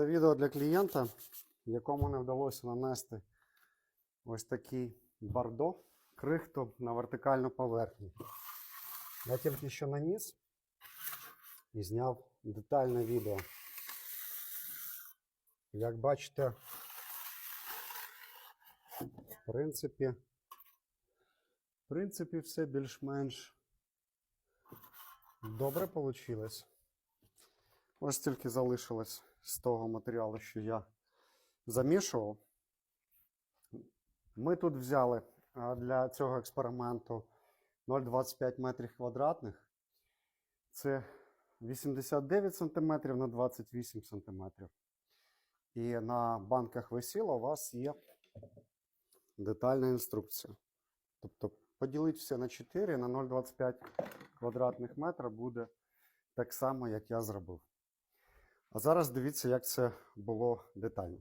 Це відео для клієнта, якому не вдалося нанести ось такий бордо, крихту на вертикальну поверхню. Я тільки що наніс і зняв детальне відео. Як бачите, в принципі, в принципі, все більш-менш добре вийшло. Ось тільки залишилось з того матеріалу, що я замішував. Ми тут взяли для цього експерименту 0,25 метрів квадратних. Це 89 см на 28 см. І на банках весіла у вас є детальна інструкція. Тобто поділити все на 4 на 0,25 квадратних метра буде так само, як я зробив. А зараз дивіться, як це було детально.